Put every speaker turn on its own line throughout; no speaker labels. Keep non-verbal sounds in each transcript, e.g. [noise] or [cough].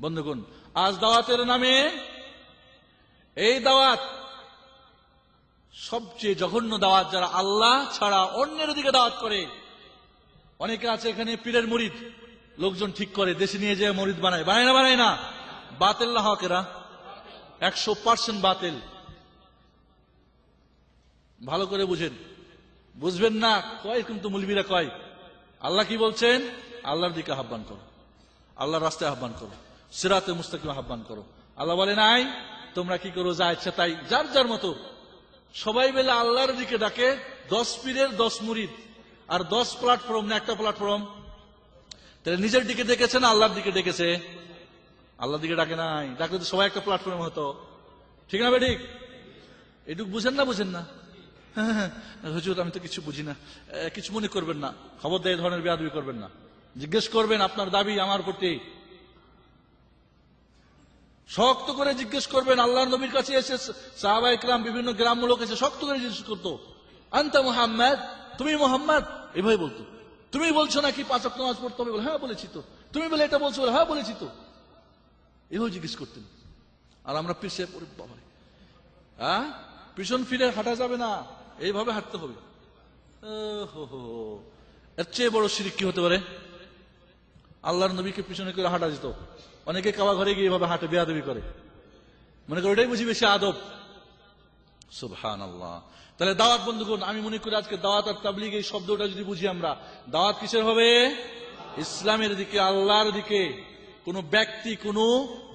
বন্ধুগণ, আজ দাওয়াতের নামে এই দাওয়াত সবচেয়ে জঘন্য দাওয়াত যারা আল্লাহ ছাড়া অন্যের দিকে দাওয়াত করে। অনেকে আছে এখানে পীরের মরিদ, লোকজন ঠিক করে, দেশে নিয়ে যেয়ে মরিদ বানায়। বানায় না বানায় না? বাতিল না হকেরা? একশো পার্সেন্ট বাতিল। ভালো করে বুঝেন। বুঝবেন না, কয় কিন্তু মুলবিরা কয়। আল্লাহ কি বলছেন? আল্লাহর দিকে আহ্বান করো। আল্লাহর রাস্তায় আহ্বান করো। সিরাতে মুস্তাকিম আহ্বান করো। আল্লাহ বলে, নাই, তোমরা কি করো, যা ইচ্ছা তাই। যার যার মতো, সবাই মিলে আল্লাহর দিকে ডাকে, দশ পীরের দশ মুরিদ। আর দশ প্ল্যাটফর্ম না, একটা প্ল্যাটফর্ম তাহলে নিজের দিকে ডেকেছে না আল্লাহর দিকে ডেকেছে? আল্লাহর দিকে ডাকে নাই। ডাকলে তো সবাই একটা প্ল্যাটফর্ম হতো। ঠিক না ঠিক এটুক বুঝেন না বুঝেন না। [laughs] হুজুর, আমি তো কিছু বুঝি না। কিছু মনে করবেন না। খবর দেয় ধরনের বেয়াদবি করবেন না। জিজ্ঞেস করবেন, আপনার দাবি আমার প্রতি শক্ত করে জিজ্ঞেস করবেন আল্লাহ নবীর কাছে এসে সাহাবা ইকরাম বিভিন্ন গ্রাম লোক এসে শক্ত করে জিজ্ঞেস করতো আন্তা মোহাম্মদ? তুমি মোহাম্মদ? এভাবে বলতো। তুমি বলছো নাকি পাঁচ অক্ট নামাজ পড়তে হবে? বলে, হ্যাঁ বলেছি তো। তুমি বলে এটা বলছো? বলে, হ্যাঁ বলেছি তো। এভাবে জিজ্ঞেস করতেন। আর আমরা পিছিয়ে পড়ে বাবা হ্যাঁ? পিছন ফিরে হাঁটা যাবে না। এইভাবে হাঁটতে হবে। হো হো। এর চেয়ে বড় সিরিক কি হতে পারে? আল্লাহর নবীকে পিছনে করে হাঁটা যেত। অনেকে কাবা ঘরে গিয়ে এভাবে হাঁটে, বেয়াদবি করে। মনে করে ওটাই বুঝি বেশি আদব। সুবহান আল্লাহ তাহলে দাওয়াত বন্ধু বন্ধুগণ, আমি মনে করি আজকে দাওয়াত আর তাবলিগ এই শব্দটা যদি বুঝি আমরা, দাওয়াত কিসের হবে? ইসলামের দিকে, আল্লাহর দিকে। কোন ব্যক্তি, কোন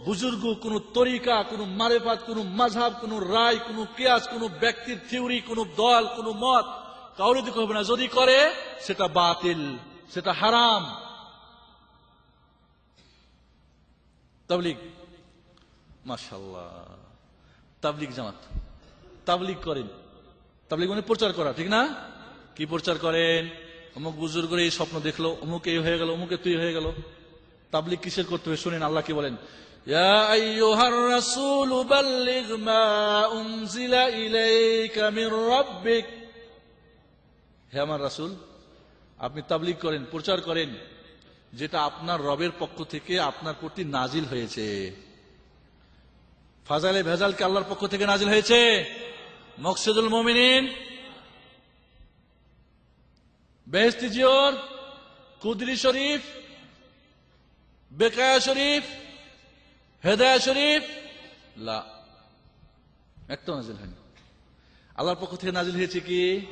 বুজুর্গ, কোন তরিকা, কোন মারেপাত কোন মাঝাব কোন রায়, কোন কেয়াস, কোন ব্যক্তির থিওরি, কোন দল, কোন মত কাউরে দিকে হবে না। যদি করে, সেটা বাতিল, সেটা হারাম। তাবলিগ মাশাল্লাহ তাবলিগ জামাত তাবলিগ করেন তাবলিগ মানে প্রচার করা ঠিক না কি প্রচার করেন অমুক বুজুর্গের এই স্বপ্ন দেখলো অমুক এই হয়ে গেল অমুকে তুই হয়ে গেল তাবলিগ কিসের করতে হবে শুনেন আল্লাহ কি বলেন يا أيها الرسول بلغ ما أنزل إليك من ربك হে আমার রাসূল আপনি তাবলিগ করেন প্রচার করেন যেটা আপনার রবের পক্ষ থেকে আপনার প্রতি নাজিল হয়েছে। ফাজালে ভেজালকে আল্লাহর পক্ষ থেকে নাজিল হয়েছে? মকসুদুল মমিনিন? বেহস্তি জিওর? কুদরি শরীফ? বেকায়া শরীফ? হেদায়া শরীফ? লা। একটা নাজিল হয়নি। আল্লাহর পক্ষ থেকে নাজিল হয়েছে কি?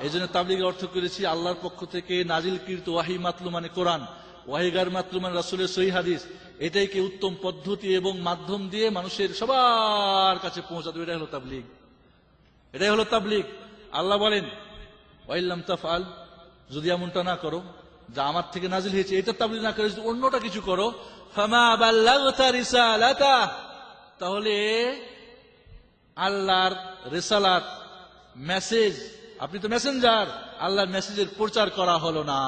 এই জন্য তাবলিগের অর্থ করেছি, আল্লাহর পক্ষ থেকে নাজিল কীর্ত ওয়াহি মাতলু মানে কোরআন। ওয়াহিগার মাতলু মানে রাসুলের সহি হাদিস, এটাই কি উত্তম পদ্ধতি এবং মাধ্যম দিয়ে মানুষের সবার কাছে পৌঁছাতে এটাই হলো তাবলিগ। এটাই হলো তাবলিগ। আল্লাহ বলেন, ওয়াইল্লাম তাফআল, যদি এমনটা না করো, যা আমার থেকে নাজিল হয়েছে, এটা তাবলিগ না করে যদি অন্যটা কিছু করো তাহলে আল্লাহর রেসালাত, মেসেজ, আপনি তো মেসেঞ্জার, আল্লাহর মেসেজের প্রচার করা হলো না।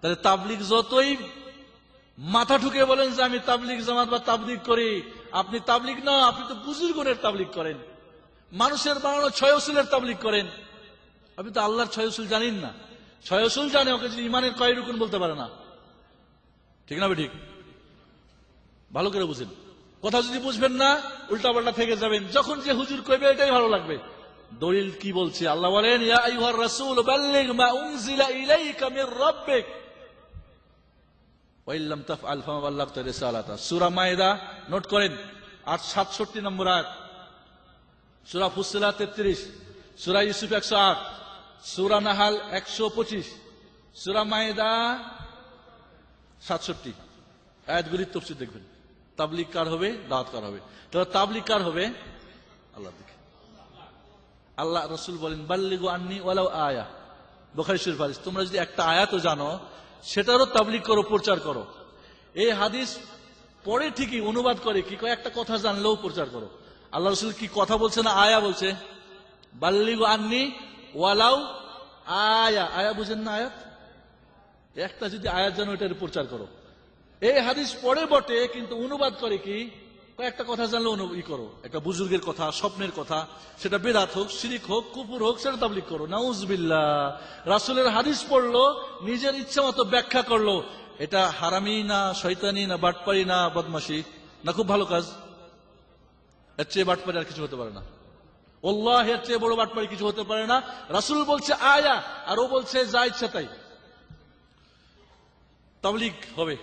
তাহলে তাবলিগ যতই মাথা ঠুকে বলেন যে আমি তাবলিগ জামাত বা তাবলিগ করি, আপনি তাবলিক না, আপনি তো বুজুর্গনের তাবলিক করেন। মানুষের বানানো ছয় উসুলের তাবলিগ করেন। আপনি তো আল্লাহর ছয় উসুল জানেন না। ছয় উসুল জানে, ওকে যদি ইমানের কয় রুকুন বলতে পারে না। ঠিক না ঠিক ভালো করে বুঝেন। কথা যদি বুঝবেন না উল্টা পাল্টা থেকে যাবেন। যখন যে হুজুর কইবে, এটাই ভালো লাগবে। দলিল কি বলছে? আল্লাহ বলেন, ইয়া আইয়ুহার রাসূল, বাল্লিগ মা উনজিলা ইলাইকা মির রাব্বিক। ওয়া ইল্লাম তাফআল ফামা বাল্লাগতা রিসালাতা। সূরা মাইদা নোট করেন 867 নম্বর আয়াত। সূরা ফুসিলাত 33 সূরা ইউসুফ 108 সূরা নাহাল 125 সূরা মাইদা 67 আয়াতগুলির তফসির দেখবেন। তাবলিগ কার হবে? দাওয়াত কার হবে? তাহলে তাবলিগ কার হবে? আল্লাহ দিকে। আল্লাহ রসুল বলেন, বাল্লিগু আন্নি ওয়ালাও আয়া। বোখারি শরীফ তোমরা যদি একটা আয়াতও জানো সেটারও তাবলিক করো, প্রচার করো। এই হাদিস পরে ঠিকই, অনুবাদ করে কি, কয়েকটা কথা জানলেও প্রচার করো। আল্লাহ রসুল কি কথা বলছে না আয়া বলছে? বাল্লিগু আননি ওয়ালাও আয়া। আয়া বুঝেন না আয়াত? একটা যদি আয়াত জানো, এটার প্রচার করো। এই হাদিস পড়ে বটে, কিন্তু অনুবাদ করে কি? কয়েকটা কথা জানলে ই করো, একটা বুজুর্গের কথা, স্বপ্নের কথা, সেটা বেদাত হোক, শিরিক হোক কুপুর হোক, সেটা তাবলিক করো। নাউজবিল্লা রাসুলের হাদিস পড়ল, নিজের ইচ্ছা মতো ব্যাখ্যা করল, এটা হারামি না, শয়তানি না, বাটপারি না বদমাসি না খুব ভালো কাজ। এর চেয়ে বাটপারি আর কিছু হতে পারে না। ওল্লাহ এর চেয়ে বড় বাটপারি কিছু হতে পারে না। রাসুল বলছে আয়া, আর ও বলছে যা ইচ্ছা তাই। তাবলিগ হবে।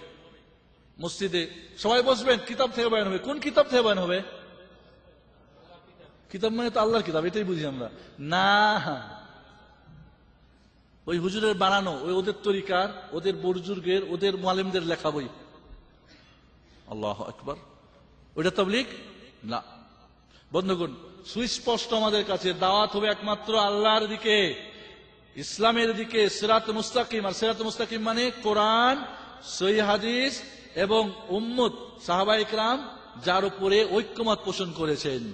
মসজিদে সবাই বসবেন, কিতাব থেকে বয়ান হবে। কোন কিতাব থেকে বয়ান হবে? কিতাব মানে তো আল্লাহর কিতাব, এটাই বুঝি আমরা। না, ওই হুজুরের বানানো, ওই ওদের তরিকার, ওদের বুজুর্গের ওদের মালিমদের লেখা বই। আল্লাহ একবার ওইটা তাবলিগ? না। বন্ধুগণ, সুস্পষ্ট আমাদের কাছে, দাওয়াত হবে একমাত্র আল্লাহর দিকে। ইসলামের দিকে, সিরাত মুস্তাকিম। আর সিরাত মুস্তাকিম মানে কোরআন সই হাদিস এবং উম্মত সাহাবা ইকরাম যার উপরে ঐক্যমত পোষণ করেছেন।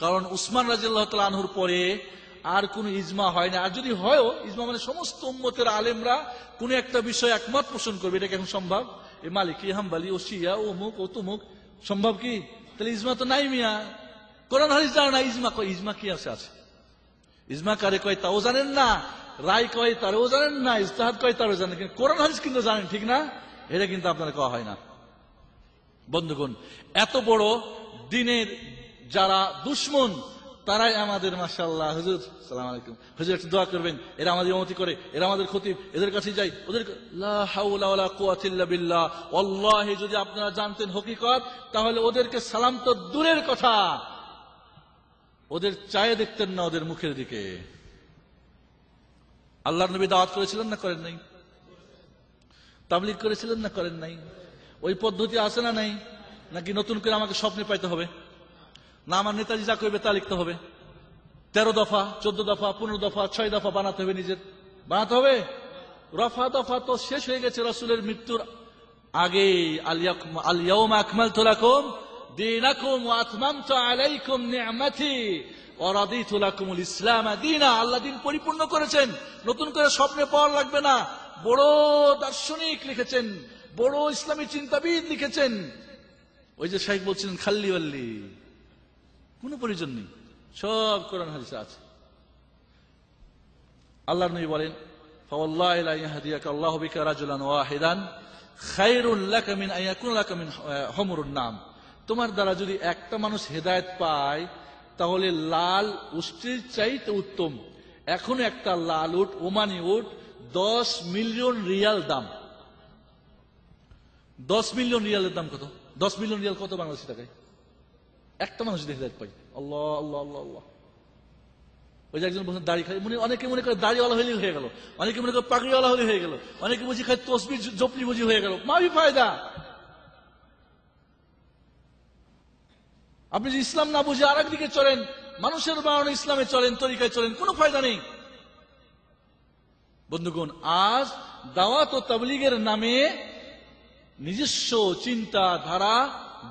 কারণ উসমান রাজিল্লাহ আনহুর পরে আর কোন ইজমা হয় না। আর যদি হয়ও, ইজমা মানে সমস্ত উম্মতের আলেমরা কোন একটা বিষয় একমত পোষণ করবে। এটা কেমন সম্ভব? এ মালিকি হাম্বালি, ও শিয়া, ও মুখ ও তুমুক। সম্ভব কি? তাহলে ইজমা তো নাই মিয়া। কোরআন হারিস জানে না, ইজমা কয়, ইজমা কি আছে আছে। ইজমা কারে কয়, তাও জানেন না। রায় কয়, তারও জানেন না। ইস্তাহাদ কয়, তারও জানেন কোরআন হাদিস কিন্তু জানেন, ঠিক না? এটা কিন্তু আপনারা কওয়া হয় না। বন্ধুগণ, এত বড় দিনের যারা দুশ্মন, তারাই আমাদের মাসাল্লাহ হুজুর, সালাম আলাইকুম। হুজুর, একটু দোয়া করবেন, এরা আমাদের অমতি করে, এরা আমাদের ক্ষতি, এদের কাছে যাই, ওদের বিল্লাহ। ওয়াল্লাহি, যদি আপনারা জানতেন হকিকত, তাহলে ওদেরকে সালাম তো দূরের কথা। ওদের চায়ে দেখতেন না ওদের মুখের দিকে। আল্লাহর নবী দাওয়াত করেছিলেন না করেন নাই তাবলিগ করেছিলেন না করেন নাই? ওই পদ্ধতি আছে না নাই? নাকি নতুন করে আমাকে স্বপ্নে পাইতে হবে? না, আমার নেতাজি যা করবে তা লিখতে হবে। তেরো দফা, চোদ্দ দফা, পনেরো দফা, ছয় দফা বানাতে হবে নিজের। বানাতে হবে? রফা দফা তো শেষ হয়ে গেছে রসুলের মৃত্যুর আগে। আলিয়াউম ইসলাম আল্লাহ দিন পরিপূর্ণ করেছেন। নতুন করে স্বপ্নে পাওয়ার লাগবে না। বড় দার্শনিক লিখেছেন, বড় ইসলামী চিন্তাবিদ লিখেছেন। ওই যে শাহেখ বলছিলেন, খাল্লি বাল্লি। কোনো প্রয়োজন নেই, সব কোরআন হাদিসে আছে। আল্লাহ নবী বলেন তোমার দ্বারা যদি একটা মানুষ হেদায়ত পায়, তাহলে লাল উষ্টির চাইতে উত্তম। এখনও একটা লাল উঠ ওমানি উঠ দশ মিলিয়ন রিয়াল দাম। দশ মিলিয়ন রিয়ালের দাম কত? দশ মিলিয়ন রিয়াল কত বাংলাদেশি টাকায়? একটা মানুষ যদি হেদায়ত পাই আল্লাহ আল্লাহ আল্লাহ আল্লাহ। ওই যে একজন বলছেন দাড়ি খাই। মনে অনেকে মনে করে দাড়িওয়ালা হলে হয়ে গেল। অনেকে মনে করে পাগড়িওয়ালা হলে হয়ে গেল। অনেকে বুঝি খাই তসবি জপলি বুঝি হয়ে গেল। মাবি ফায়দা। আপনি যে ইসলাম না বুঝে আর একদিকে চলেন, মানুষের বানানো ইসলামে চলেন, তরিকায় চলেন, কোনো ফায়দা নেই। বন্ধুগণ, আজ দাওয়াত ও তাবলিগের নামে নিজস্ব চিন্তা ধারা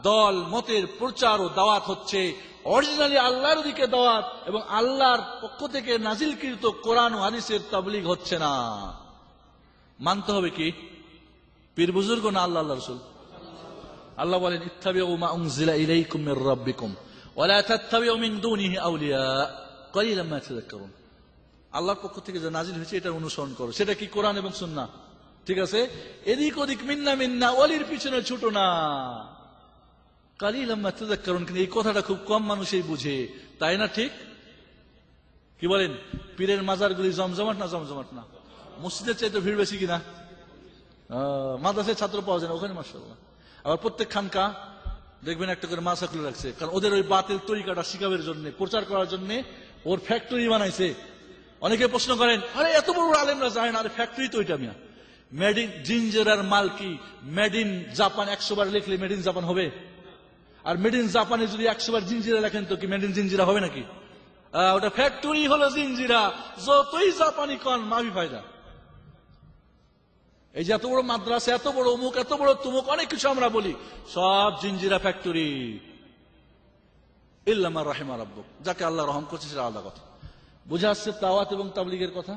দল, মতের প্রচার ও দাওয়াত হচ্ছে। অরিজিনালি আল্লাহর দিকে দাওয়াত এবং আল্লাহর পক্ষ থেকে নাজিলকৃত কোরআন ও হাদিসের তাবলিগ হচ্ছে না। মানতে হবে কি? পীর বুজুর্গ না আল্লাহ আল্লাহ রসুল? আল্লাহ বলেন, ইত্তাবিউ মা উনজিলা ইলাইকুম মির রাব্বিকুম ওয়ালা তাত্তাবিউ মিন দুনিহি আউলিয়া। কলিলাম মা তাযাক্কারুন আল্লাহর পক্ষ থেকে যে নাজিল হয়েছে এটা অনুসরণ করো। সেটা কি কোরআন এবং সুন্না ঠিক আছে? এদিক ওদিক মিন্না মিন্না অলির পিছনে ছুটো না। মা তাযাক্কারুন কিন্তু এই কথাটা খুব কম মানুষই বুঝে। তাই না ঠিক? কি বলেন? পীরের মাজারগুলি জমজমাট না জমজমাট না? মসজিদের চাইতে ভিড় বেশি কিনা? আহ, মাদ্রাসায় ছাত্র পাওয়া যায় না ওখানে মাসাল্লাহ আবার প্রত্যেক খানকা দেখবেন একটা করে মাসা খুলে রাখছে। কারণ ওদের ওই বাতিল তরিকাটা শিকাবের জন্য প্রচার করার জন্য ওর ফ্যাক্টরি বানাইছে। অনেকে প্রশ্ন করেন, আরে, এত বড় আলেমরা যায় না, আরে ফ্যাক্টরি তো ওইটা মিয়া। মেড ইন জিঞ্জার মাল কি? মেড ইন জাপান একশো বার লিখলে মেড ইন জাপান হবে? আর মেড ইন জাপানে যদি একশো বার জিঞ্জিরা লেখেন তো কি মেড ইন জিঞ্জিরা হবে নাকি? ওটা ফ্যাক্টরি হলো জিঞ্জিরা যতই জাপানি কন মাভি ফায়দা এই যে এত বড় মাদ্রাসা, এত বড় অমুক, এত বড় তুমুক, অনেক কিছু আমরা বলি, সব জিঞ্জিরা ফ্যাক্টরি ইল্লামা রাহিমা রাব্বুক যাকে আল্লাহ রহম করছে, সেটা আলাদা কথা। বুঝে আসছে তাওয়াত এবং তাবলিগের কথা?